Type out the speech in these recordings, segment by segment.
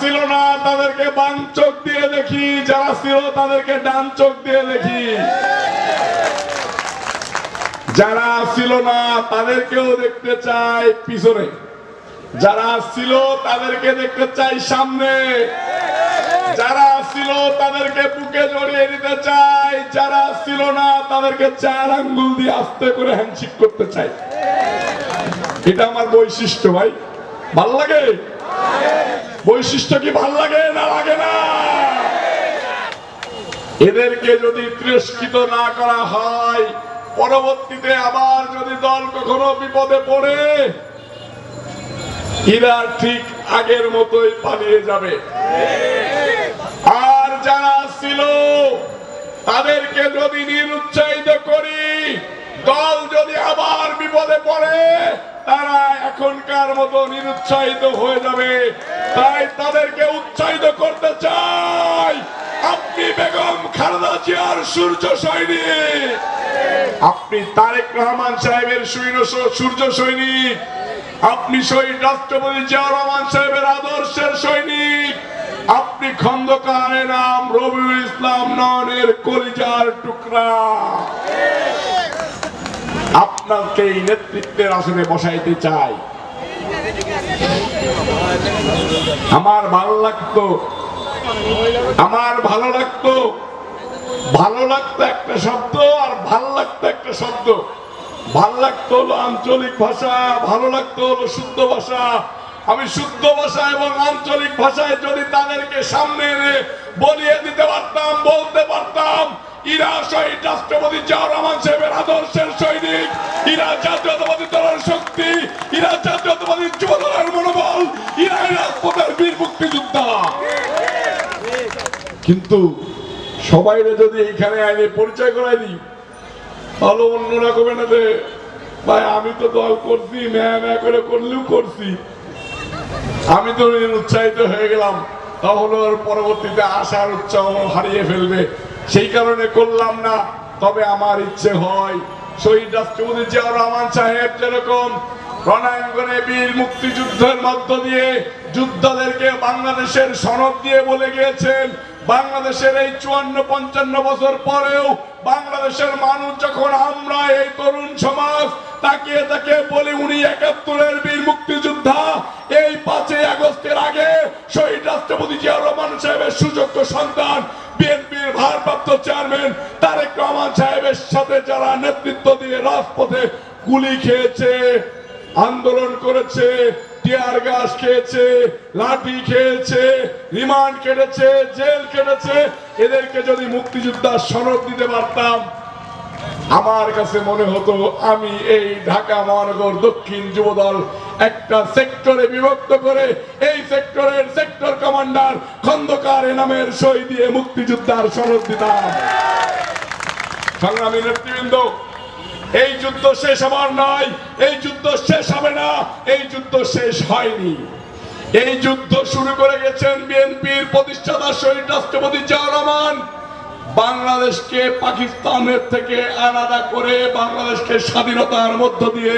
ছিল না, তাদেরকে বাম চোখ দিয়ে দেখি। যারা ছিল, তাদেরকে ডান চোখ দিয়ে দেখি। যারা ছিল না, তাদেরকেও দেখতে চাই পিছনে। যারা ছিল, তাদেরকে দেখতে চাই সামনে। যারা ছিল, তাদেরকে বুকে জড়িয়ে নিতে চাই। যারা ছিল না, তাদেরকে চার আঙ্গুল দিয়ে আস্তে করে হ্যান্ডশেক করতে চাই। এটা আমার বৈশিষ্ট্য, ভাই। ভালো লাগে? বৈশিষ্ট্য কি ভালো লাগে না লাগে না? এদেরকে যদি তিরস্কৃত না করা হয়, পরবর্তীতে আবার যদি দল কখনো বিপদে পড়ে, এরা ঠিক আগের মতোই পালিয়ে যাবে। আর যারা ছিল, তাদেরকে যদি নিরুৎসাহিত করি, দল যদি আবার বিপদে পড়ে তারা এখনকার মতো নিরুৎসাহিত হয়ে যাবে। তাই তাদেরকে উৎসাহিত করতে চাই। আপনি বেগম খালেদা জিয়ার সূর্য সৈনিক। আপনি তারেক রহমান সাহেবের সৈন্য সূর্য সৈনিক। আপনি শহীদ রাষ্ট্রপতি জিয়া রহমান সাহেবের আদর্শের সৈনিক। আপনি খন্দকারে নাম রবিউল ইসলাম ননের কলিজার টুকরা। আপনাকে এই নেতৃত্বের আসনে বসাইতে চাই। আমার ভালো লাগতো, আমার ভালো লাগতো ভালো লাগতো একটা শব্দ আর ভালো লাগতো একটা শব্দ। ভালো লাগতো হলো আঞ্চলিক ভাষা, ভালো লাগতো হলো শুদ্ধ ভাষা। আমি শুদ্ধ ভাষা এবং আঞ্চলিক ভাষায় যদি তাদেরকে সামনে এনে বলিয়ে দিতে পারতাম ইরা শহীদ রাষ্ট্রপতি জিয়াউর রহমান সাহেবের আদর্শের সৈনিক, ইরা জাতীয়তাবাদী দলের শক্তি, ইরা জাতীয়তাবাদী যুব দলের মনোবল ইরা রাজপথের বীর মুক্তিযোদ্ধা। কিন্তু সবাইরে যদি এখানে আইনে পরিচয় করাই দিই, তাহলে অন্যরা কবে না ভাই, আমি তো দল করছি, ম্যা ম্যা করে করলেও করছি। আমি তো উৎসাহিত হয়ে গেলাম, তাহলে ওর পরবর্তীতে আশার উৎসাহ হারিয়ে ফেলবে। সেই কারণে করলাম না, তবে আমার ইচ্ছে হয়। শহীদ রাষ্ট্রপতি জিয়াউর রহমান সাহেব যেরকম রণাঙ্গনে বীর মুক্তিযুদ্ধের মধ্য দিয়ে বাংলাদেশের সনদ দিয়ে বলে গিয়েছেন, বাংলাদেশের এই চুয়ান্ন, পঞ্চান্ন বছর পরেও বাংলাদেশের মানুষ যখন আমরা এই তরুণ সমাজ তাকিয়ে তাকিয়ে বলি উনি একাত্তরের বীর মুক্তিযোদ্ধা, এই পাঁচই আগস্টের আগে শহীদ রাষ্ট্রপতি জিয়াউর রহমান সাহেবের সুযোগ্য সন্তান বিএনপির ভারপ্রাপ্ত চেয়ারম্যান তারেক রহমান সাহেবের সাথে যারা নেতৃত্ব দিয়ে রাজপথে গুলি খেয়েছে, আন্দোলন করেছে, টিয়ার গাছ খেয়েছে, লাঠি খেয়েছে, রিমান্ড কেটেছে, জেল কেটেছে, এদেরকে যদি মুক্তিযোদ্ধার সনদ দিতে পারতাম, আমার কাছে মনে হতো আমি এই ঢাকা মহানগর দক্ষিণ যুবদল একটা সেক্টরে বিভক্ত করে এই সেক্টরের সেক্টর কমান্ডার খন্দকার এ নামের সই দিয়ে মুক্তিযোদ্ধার সনদ দিতাম। সংগ্রামী নেতৃবৃন্দ, এই যুদ্ধ শেষ হবার নয়, এই যুদ্ধ শেষ হবে না, এই যুদ্ধ শেষ হয়নি। এই যুদ্ধ শুরু করে গেছেন বিএনপির প্রতিষ্ঠাতা শহীদ রাষ্ট্রপতি রহমান। বাংলাদেশকে পাকিস্তানের থেকে আলাদা করে বাংলাদেশকে স্বাধীনতার মধ্য দিয়ে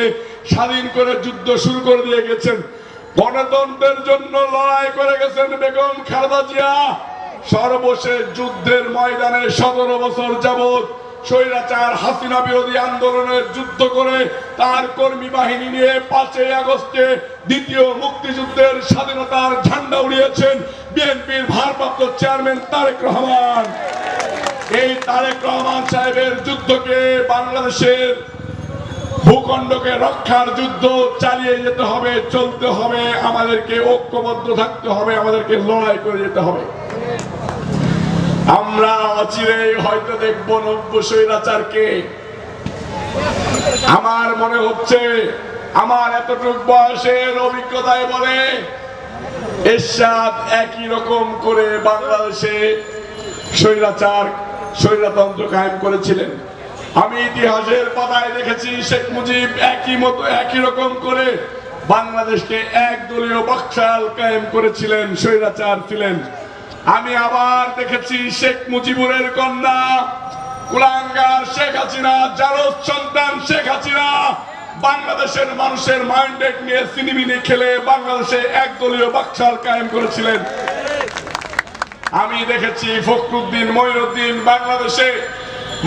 স্বাধীন করে যুদ্ধ শুরু করে দিয়ে গেছেন। গণতন্ত্রের জন্য লড়াই করে গেছেন বেগম খালেদা জিয়া। সর্বশেষ যুদ্ধের ময়দানে সতেরো বছর যাবৎ স্বৈরাচার হাসিনা বিরোধী আন্দোলনের যুদ্ধ করে তার কর্মী বাহিনী নিয়ে পাঁচই আগস্টে দ্বিতীয় মুক্তিযুদ্ধের স্বাধীনতার ঝান্ডা উড়িয়েছেন বিএনপির ভারপ্রাপ্ত চেয়ারম্যান তারেক রহমান। এই তারেক রহমান সাহেবের যুদ্ধকে বাংলাদেশের ভূখণ্ডকে রক্ষার যুদ্ধ চালিয়ে যেতে হবে, চলতে হবে, আমাদেরকে ঐক্যবদ্ধ থাকতে হবে, আমাদেরকে লড়াই করে যেতে হবে। আমরা অচিরে হয়তো দেখব নব্য স্বৈরাচারকে। আমার মনে হচ্ছে, আমার এতটুক বয়সের অভিজ্ঞতায় বলে, এরশাদ একই রকম করে বাংলাদেশে স্বৈরাচার, স্বৈরতন্ত্র কায়েম করেছিলেন। আমি ইতিহাসের পাতায় দেখেছি শেখ মুজিব একই মতো, একই রকম করে বাংলাদেশকে একদলীয় বাকশাল কায়েম করেছিলেন, স্বৈরাচার ছিলেন। আমি আবার দেখেছি শেখ মুজিবুরের কন্যা, কুলাঙ্গার শেখ হাসিনা জারদ সন্তান শেখ হাসিনা, বাংলাদেশের মানুষের মাইন্ডেড নিয়ে সিনেমিনি খেলে বাংলাদেশে একদলীয় বাকশাল কায়েম করেছিলেন। আমি দেখেছি ফখরুদ্দিন মঈনুদ্দিন বাংলাদেশে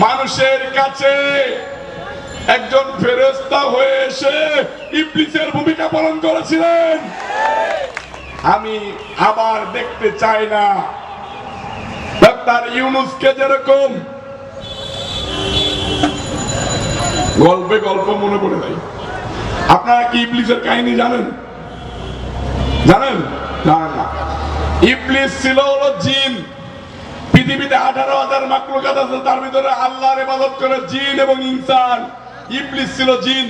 মানুষের কাছে একজন ফেরেস্তা হয়ে এসে ইবলিসের ভূমিকা পালন করেছিলেন। আমি আবার দেখতে চাই না। ডাক্তার ইউনুসকে যেরকম গল্পে গল্প মনে পড়ে যায়। আপনারা কি ইবলিসের কাহিনী জানেন? জানেন? জানেন না। ইবলিস ছিল হলো জিন। পৃথিবীতে আঠারো হাজার মাকলুকাত আছে, তার ভিতরে আল্লাহর ইবাদত করে জিন এবং ইনসান। ইবলিস ছিল জিন।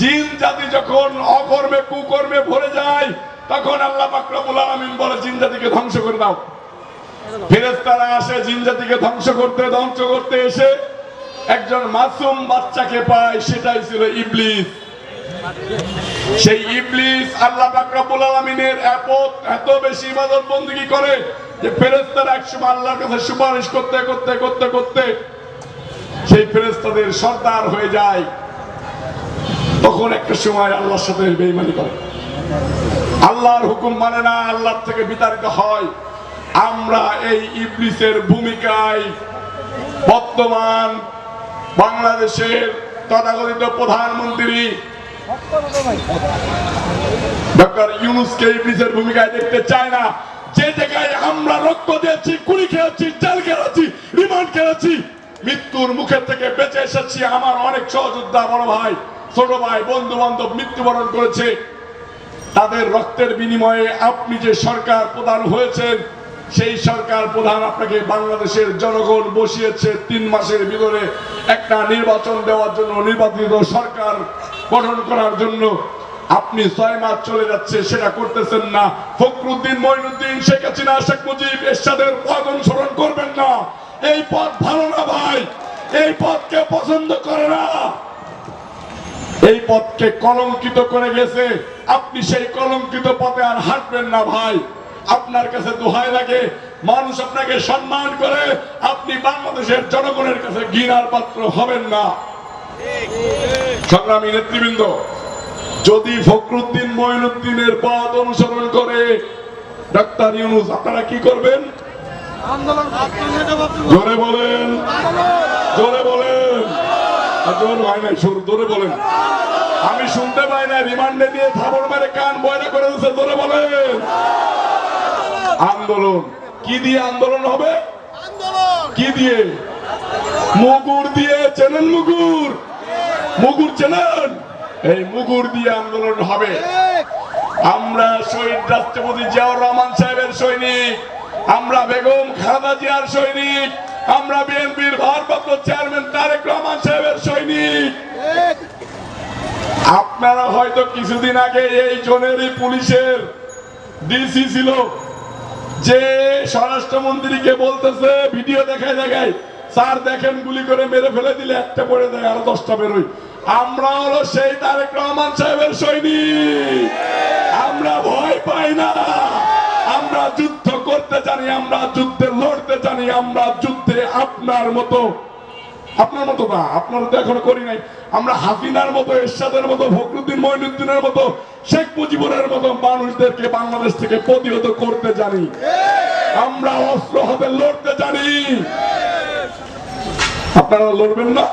জিন জাতি যখন অকর্মে, কুকর্মে ভরে যায়, তখন আল্লাহ পাকরাবুল আলমিন বলে, জিন জাতিকে ধ্বংস করে দাও। ফেরেস্তারা আসে জিন জাতিকে ধ্বংস করতে ধ্বংস করতে এসে একজন মাসুম বাচ্চাকে পায়, সেটাই ছিল ইবলিস। সেই ইবলিস আল্লাহ পাকরাবুল আলমিনের এত বেশি ইবাদত বন্দী করে? যে ফেরেশতারা একসময় আল্লাহর কাছে সুপারিশ করতে করতে করতে করতে সেই ফেরেশতাদের সর্দার হয়ে যায়। তখন একটা সময় আল্লাহর সাথে বেঈমানি করে। আল্লাহর হুকুম মানে না আল্লাহর থেকে বিতাড়িত হয়। আমরা এই ইবলিসের ভূমিকায় বর্তমান বাংলাদেশের তথাকথিত প্রধানমন্ত্রী ডক্টর ইউনুসকে ইবলিসের ভূমিকায় দেখতে চায় না। যে জায়গায় আমরা রক্ত দিয়েছি কুড়ি খেয়েছি, জেল খেয়েছি রিমান্ড খেয়েছি মৃত্যুর মুখের থেকে বেঁচে এসেছি আমার অনেক সহযোদ্ধা বড় ভাই, ছোট ভাই বন্ধু বান্ধব মৃত্যুবরণ করেছে। তাদের রক্তের বিনিময়ে আপনি যে সরকার প্রধান হয়েছেন, সেই সরকার প্রধান আপনাকে বাংলাদেশের জনগণ বসিয়েছে তিন মাসের ভিতরে একটা নির্বাচন দেওয়ার জন্য নির্বাচিত সরকার গঠন করার জন্য। আপনি ছয় মাস চলে যাচ্ছে সেটা করতেছেন না। ফখরুদ্দিন মঈনুদ্দিন শেখ হাসিনা শেখ মুজিব এরশাদের পথ অনুসরণ করবেন না। এই পথ ভালো না ভাই এই পথকে পছন্দ করে না। এই পথকে কলঙ্কিত করে গেছে। আপনি সেই কলঙ্কিত পথে আর হাঁটবেন না ভাই। আপনার কাছে দোহাই লাগে মানুষ আপনাকে সম্মান করে আপনি বাংলাদেশের জনগণের কাছে ঘৃণার পাত্র হবেন না। সংগ্রামী নেতৃবৃন্দ যদি ফখরুদ্দিন মঈনুদ্দিনের পথ অনুসরণ করে, ডাক্তার ইউনুস, আপনারা কি করবেন? জোরে বলেন। জোরে বলেন। আমি শুনতে পাই না রিমান্ডে দিয়ে থাবর মেরে কান বয়না করে দিচ্ছে জোরে বলেন। আন্দোলন। কি দিয়ে আন্দোলন হবে? কি দিয়ে? মুগুর দিয়ে চেনেন মুগুর? মুগুর চেনেন? এই মুগুর দিয়ে আন্দোলন হবে। আমরা শহীদ রাষ্ট্রপতি জিয়াউর রহমান সাহেবের সৈনিক, আমরা বেগম খালেদা জিয়ার সৈনিক, আমরা বিএনপির ভারপ্রাপ্ত চেয়ারম্যান তারেক রহমান সাহেবের সৈনিক। আপনারা হয়তো কিছুদিন আগে এই জোনেরই পুলিশের ডিসি ছিল, যে স্বরাষ্ট্রমন্ত্রীকে বলতেছে, ভিডিও দেখায় দেখায়, স্যার দেখেন, গুলি করে মেরে ফেলে দিলে একটা পড়ে দেয় আরও দশটা বেরোয়। আমরা হলো সেই তারেক রহমান সাহেবের সৈনিক। আমরা ভয় পাই না। আমরা যুদ্ধ করতে জানি, আমরা যুদ্ধে লড়তে জানি, আমরা যুদ্ধে আপনার মতো আপনার মতো না, আপনার তো এখনও করি নাই। আমরা হাসিনার মতো, এরশাদের মতো, ফখরুদ্দিন মঈনুদ্দিনের মতো, শেখ মুজিবুরের মতো মানুষদেরকে বাংলাদেশ থেকে প্রতিহত করতে জানি। আমরা অস্ত্র হাতে লড়তে জানি। আপনারা লড়বেন না?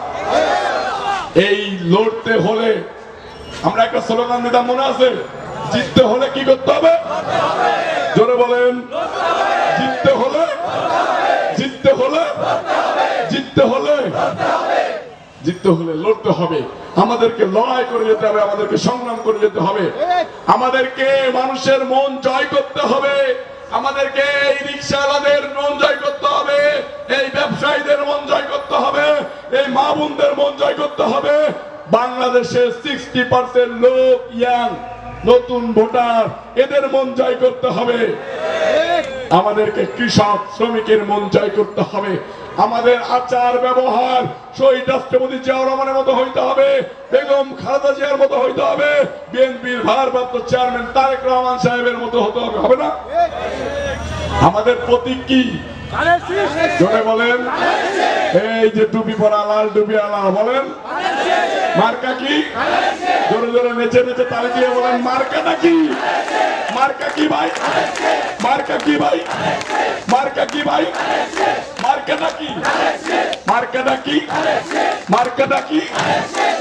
এই লড়তে হলে আমরা একটা স্লোগান দিতাম, মনে আছে? জিততে হলে কি করতে হবে? জোরে বলেন। জিততে হলে? জিততে হলে? জিততে হলে? জিততে হলে লড়তে হবে। আমাদেরকে লড়াই করে যেতে হবে, আমাদেরকে সংগ্রাম করে যেতে হবে। আমাদেরকে মানুষের মন জয় করতে হবে। আমাদেরকে এই রিক্সাওয়ালাদের মন জয় করতে হবে। এই ব্যবসায়ীদের মন জয় করতে হবে। এই মা বোনদের মন জয় করতে হবে। বাংলাদেশের সিক্সটি পার্সেন্ট লোক ইয়াং নতুন ভোটার এদের মন জয় করতে হবে। আমাদেরকে কৃষক শ্রমিকের মন জয় করতে হবে। আমাদের আচার ব্যবহার শহীদ রাষ্ট্রপতি জিয়াউর রহমানের মতো হইতে হবে বেগম খালেদা জিয়ার মতো হইতে হবে বিএনপির ভারপ্রাপ্ত চেয়ারম্যান তারেক রহমান সাহেবের মতো হতে হবে হবে না? আমাদের প্রতীক কি? বলেন। এই যে টুপি পরা লাল টুপি আলা বলেন। মার্কা কি? জোরে জোরে নেচে নেচে তালে দিয়ে বলেন মার্কাটা কি মার্কা কি ভাই? মার্কা কি ভাই? মার্কা কি ভাই? মার্কাটা কি মার্কাটা কি মার্কাটা কি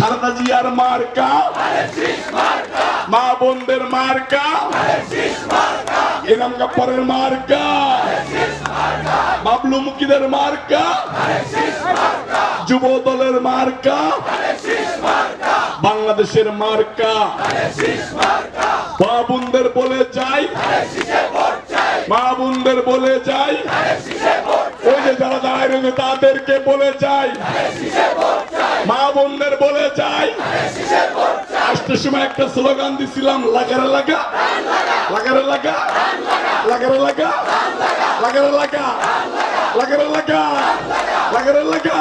খালেদা জিয়ার মার্কা। মা বোনদের মার্কা। ইনাম কাপ্পরের মার্কা। বাবলু মুকিদের মার্কা। যুব দলের মার্কা। বাংলাদেশের মার্কা। মা বোনদের বলে যাই। মা বোনদের বলে যাই। ওই যে যারা দাঁড়ায় রয়েছে, তাদেরকে বলে যাই। মা বোনদের বলে যাই। আসতে সময় একটা স্লোগান দিছিলাম, লাগারে লাগা। লাগারে লাগা। লাগারে লাগা। লাগারে লাগা। লাগারে লাগা লাগারে লাগা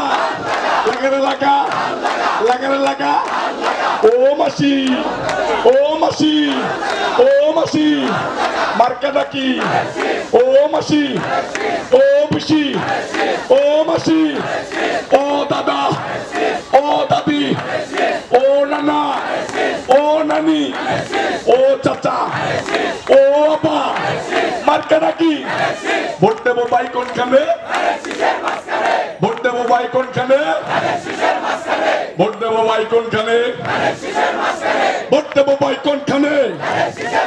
লাগারে লাগা লাগারে লাগা ও মাসি ও মাসি ও মাসি মার্কাটা কি ও মাসি ও পিসি ও মাসি ও দাদা ও দাদি ও নানা ও নানি ও চাচা ও আপা মার্কাটা কি ভোট দেবো ভাই কোনখানে ভোট দেবো ভাই কোনখানে ভোট দেবো ভাই কোনখানে ভোট দেবো ভাই কোনখানে